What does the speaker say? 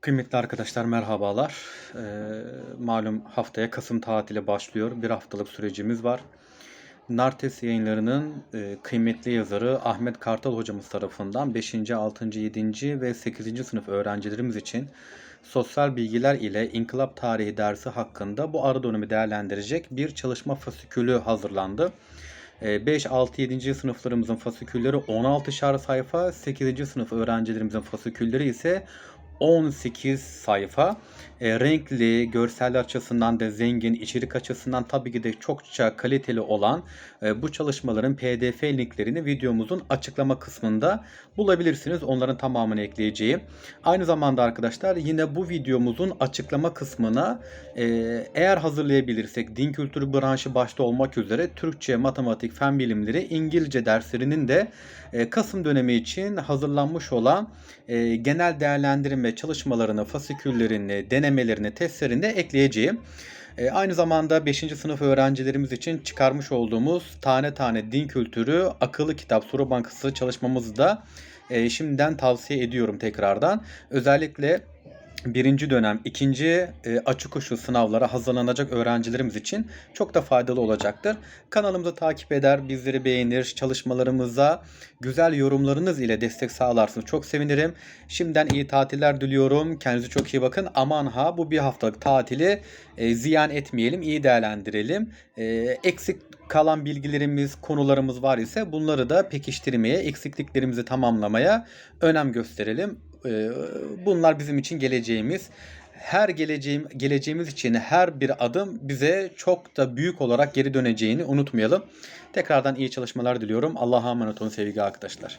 Kıymetli arkadaşlar merhabalar. Eee, malum haftaya Kasım tatili başlıyor. Bir haftalık sürecimiz var. Nartes yayınlarının eee, kıymetli yazarı Ahmet Kartal hocamız tarafından 5. 6. 7. ve 8. sınıf öğrencilerimiz için sosyal bilgiler ile inkılap tarihi dersi hakkında bu ara dönemi değerlendirecek bir çalışma fasikülü hazırlandı. Eee, 5, 6, 7. sınıflarımızın fasikülleri 16'şar sayfa, 8. sınıf öğrencilerimizin fasikülleri ise 18 sayfa. Eee, renkli, görsel açısından da zengin, içerik açısından tabii ki de çokça kaliteli olan eee, bu çalışmaların PDF linklerini videomuzun açıklama kısmında bulabilirsiniz. Onların tamamını ekleyeceğim. Aynı zamanda arkadaşlar yine bu videomuzun açıklama kısmına eee, eğer hazırlayabilirsek din kültürü branşı başta olmak üzere Türkçe, matematik, fen bilimleri, İngilizce derslerinin de eee, Kasım dönemi için hazırlanmış olan eee, genel değerlendirme çalışmalarını, fasiküllerini, denemelerini, testlerini de ekleyeceğim. Eee, aynı zamanda 5. sınıf öğrencilerimiz için çıkarmış olduğumuz tane tane din kültürü akıllı kitap soru bankası çalışmamızı da eee, şimdiden tavsiye ediyorum tekrardan. Özellikle birinci dönem, ikinci e, açık uçlu sınavlara hazırlanacak öğrencilerimiz için çok da faydalı olacaktır. Kanalımızı takip eder, bizleri beğenir, çalışmalarımıza güzel yorumlarınız ile destek sağlarsınız. Çok sevinirim. Şimdiden iyi tatiller diliyorum. Kendinize çok iyi bakın. Aman ha bu bir haftalık tatili e, ziyan etmeyelim, iyi değerlendirelim. E, eksik kalan bilgilerimiz, konularımız var ise bunları da pekiştirmeye, eksikliklerimizi tamamlamaya önem gösterelim. Ee, Bunlar bizim için geleceğimiz. Her geleceğim geleceğimiz için her bir adım bize çok da büyük olarak geri döneceğini unutmayalım. Tekrardan iyi çalışmalar diliyorum. Allah'a emanet olun sevgili arkadaşlar.